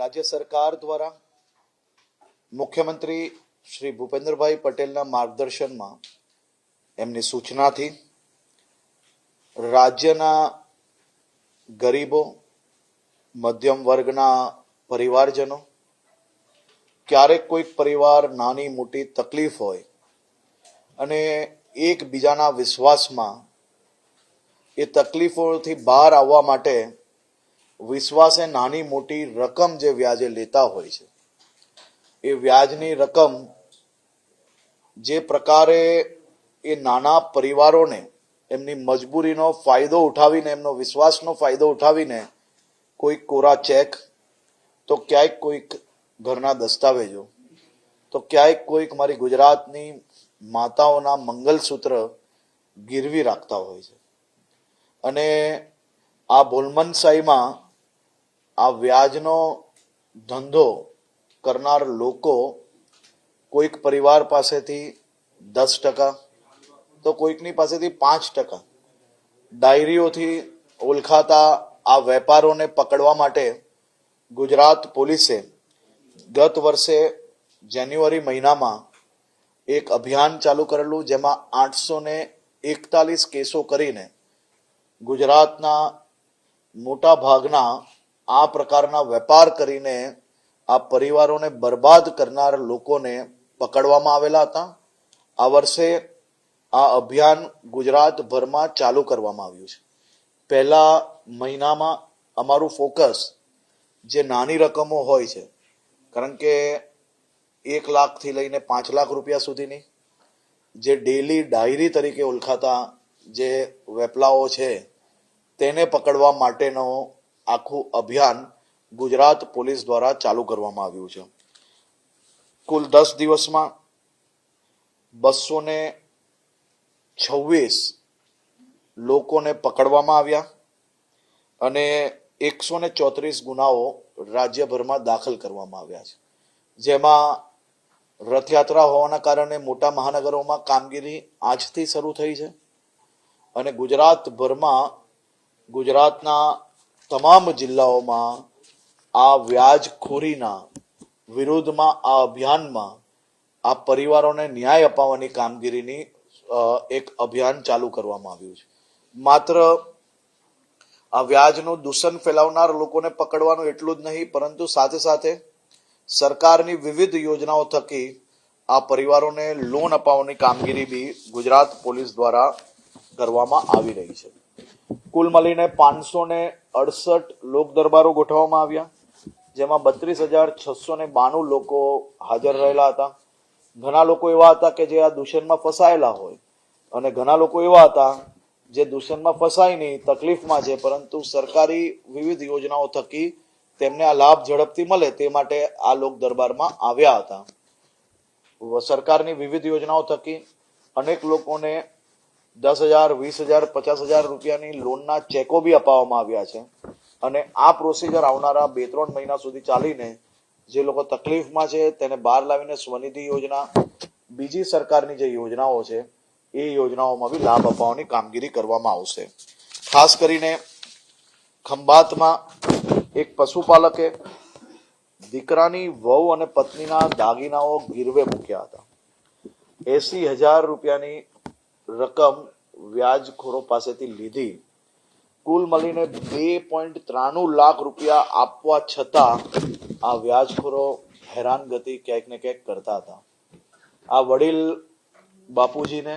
રાજ્ય સરકાર દ્વારા મુખ્યમંત્રી શ્રી ભૂપેન્દ્રભાઈ પટેલના માર્ગદર્શનમાં એમની સૂચનાથી રાજ્યના ગરીબો, મધ્યમ વર્ગના પરિવારજનો, ક્યારેક કોઈક પરિવાર નાની, મોટી તકલીફ હોય અને એકબીજાના વિશ્વાસમાં એ તકલીફોથી બહાર આવવા માટે વિશ્વાસે નાની મોટી રકમ જે વ્યાજે લેતા હોય છે, એ વ્યાજની રકમ જે પ્રકારે એ નાના પરિવારોને એમની મજબૂરીનો ફાયદો ઉઠાવીને, એમનો વિશ્વાસનો ફાયદો ઉઠાવીને કોઈક કોરા ચેક, તો ક્યાંક કોઈક ઘરના દસ્તાવેજો, તો ક્યાંક કોઈક મારી ગુજરાતની માતાઓના મંગલસૂત્ર ગીરવી રાખતા હોય છે. અને આ ભોલમનસાઈમાં આ વ્યાજનો ધંધો કરનાર લોકો કોઈક પરિવાર પાસેથી દસ ટકા, તો કોઈકની પાસેથી પાંચ ટકા. ડાયરીઓથી ઓળખાતા આ વેપારોને પકડવા માટે ગુજરાત પોલીસે ગત વર્ષે જાન્યુઆરી મહિનામાં એક અભિયાન ચાલુ કરેલું જેમાં આઠસો ને એકતાલીસ કેસો કરીને ગુજરાતના મોટા ભાગના આ પ્રકારના વેપાર કરીને આ પરિવારોને બરબાદ કરનાર લોકોને પકડવામાં આવેલા હતા. આ વર્ષે આ અભિયાન ગુજરાતભરમાં ચાલુ કરવામાં આવ્યું છે. પહેલા મહિનામાં અમારું ફોકસ જે નાની રકમો હોય છે, કારણ કે એક લાખથી લઈને પાંચ લાખ રૂપિયા સુધીની, જે ડેલી ડાયરી તરીકે ઓળખાતા જે વેપલાઓ છે, તેને પકડવા માટેનો આખું અભિયાન ગુજરાત પોલીસ દ્વારા ચાલુ કરવામાં આવ્યું છે. કુલ દસ દિવસમાં બસો ને છવ્વીસ લોકોને પકડવામાં આવ્યા અને એકસો ને ચોત્રીસ ગુનાઓ રાજ્યભરમાં દાખલ કરવામાં આવ્યા છે. જેમાં રથયાત્રા હોવાના કારણે મોટા મહાનગરોમાં કામગીરી આજથી શરૂ થઈ છે અને ગુજરાતભરમાં ગુજરાતના તમામ જિલ્લાઓમાં આ વ્યાજખોરીના વિરુદ્ધમાં આ અભિયાનમાં આ પરિવારોને ન્યાય અપાવવાની કામગીરીની એક અભિયાન ચાલુ કરવામાં આવ્યું છે. માત્ર આ વ્યાજનું દૂષણ ફેલાવનાર લોકોને પકડવાનું એટલું જ નહીં, પરંતુ સાથે સાથે સરકારની વિવિધ યોજનાઓ થકી આ પરિવારોને લોન અપાવવાની કામગીરી બી ગુજરાત પોલીસ દ્વારા કરવામાં આવી રહી છે. કુલ મળીને પાંચસો ને અડસઠ લોક દરબારો ગોઠવવામાં આવ્યા, જેમાં બત્રીસ હજાર છસો ને બાણું લોકો હાજર રહેલા હતા. ઘણા લોકો એવા હતા કે જે આ દૂષણમાં ફસાયેલા હોય અને ઘણા લોકો એવા હતા જે દૂષણમાં ફસાય નહીં તકલીફમાં છે, પરંતુ સરકારી વિવિધ યોજનાઓ થકી તેમને આ લાભ ઝડપથી મળે તે માટે આ લોક દરબારમાં આવ્યા હતા. સરકારની વિવિધ યોજનાઓ થકી અનેક લોકોને દસ હજાર, વીસ હજાર, પચાસ હજાર રૂપિયાની લોનના ચેકો બી અપાવવામાં આવ્યા છે. અને આ પ્રોસિજર આવનારા બે ત્રણ મહિના સુધી ચાલીને જે લોકો તકલીફમાં છે તેને બહાર લાવીને સ્વનિધિ યોજના, બીજી સરકારની જે યોજનાઓ છે, એ યોજનાઓમાં બી લાભ અપાવવાની કામગીરી કરવામાં આવશે. ખાસ કરીને ખંભાતમાં એક પશુપાલકે દીકરાની વહુ અને પત્નીના દાગીનાઓ ગીરવે મૂક્યા હતા. એસી હજાર રૂપિયાની રકમ વ્યાજખોરો પાસેથી લીધી. કુલ મળીને બે પોઈન્ટ ત્રાણું લાખ રૂપિયા આપવા છતાં આ વ્યાજખોરો હેરાનગતિ ક્યાંક ને ક્યાંક કરતા હતા. આ વડીલ બાપુજીને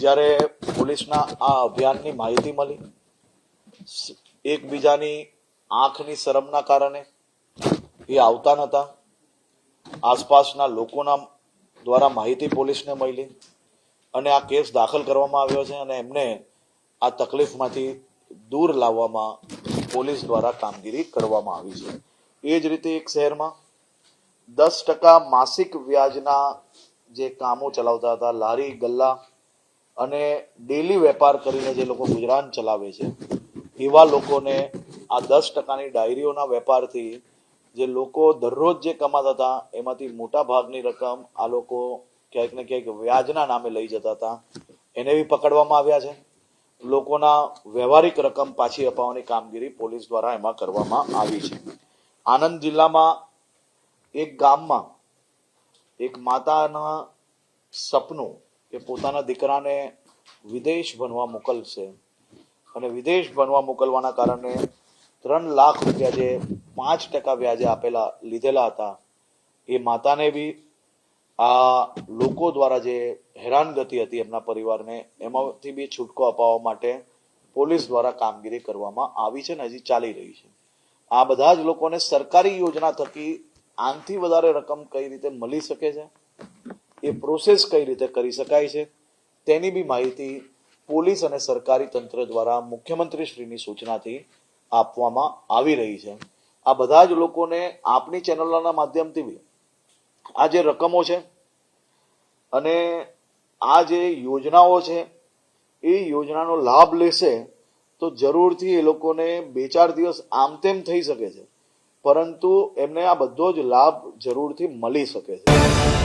જ્યારે પોલીસના આ અભિયાનની માહિતી મળી, એકબીજાની આંખની શરમના કારણે એ આવતા નહોતા. આસપાસના લોકોના દ્વારા માહિતી પોલીસને મળી. અને આ કેસ દાખલ કરવામાં આવ્યો છે અને એમને આ તકલીફમાંથી દૂર લાવવામાં પોલીસ દ્વારા કામગીરી કરવામાં આવી છે. એ જ રીતે એક શહેરમાં દસ ટકા માસિક વ્યાજના જે કામો ચલાવતા હતા, લારી, ગલ્લા અને ડેલી વેપાર કરીને જે લોકો ગુજરાન ચલાવે છે, એવા લોકોને આ દસ ટકાની ડાયરીઓના વેપારથી જે લોકો દરરોજ જે કમાતા હતા, એમાંથી મોટા ભાગની રકમ આ લોકો ક્યાંક ને ક્યાંક વ્યાજના નામે લઈ જતા હતા. એને બી પકડવામાં આવ્યા છે. લોકોના વ્યવહારિક રકમ પાછી અપાવવાની કામગીરી પોલીસ દ્વારા એમાં કરવામાં આવી છે. આનંદ જિલ્લામાં એક ગામમાં એક માતાના સપનું કે પોતાના દીકરાને વિદેશ ભણવા મોકલશે. અને વિદેશ ભણવા મોકલવાના કારણે ત્રણ લાખ રૂપિયા જે પાંચ ટકા વ્યાજે આપેલા, લીધેલા હતા, એ માતાને બી આ લોકો દ્વારા જે હેરાનગતિ હતી એમના પરિવારને, એમાંથી બી છૂટકો અપાવવા માટે પોલીસ દ્વારા કામગીરી કરવામાં આવી છે ને હજી ચાલી રહી છે. આ બધા જ લોકોને સરકારી યોજના થકી આનથી વધારે રકમ કઈ રીતે મળી શકે છે? એ પ્રોસેસ કઈ રીતે કરી શકાય છે? તેની બી માહિતી પોલીસ અને સરકારી તંત્ર દ્વારા મુખ્યમંત્રીશ્રીની સૂચનાથી આપવામાં આવી રહી છે. આ બધા જ લોકોને આપની ચેનલોના માધ્યમથી બી આ જે રકમો છે અને આ જે યોજનાઓ છે, એ યોજનાનો લાભ લેશે તો જરૂરથી એ લોકોને બે ચાર દિવસ આમ તેમ થઈ શકે છે. પરંતુ એમને આ બધો જ લાભ જરૂરથી મળી શકે છે.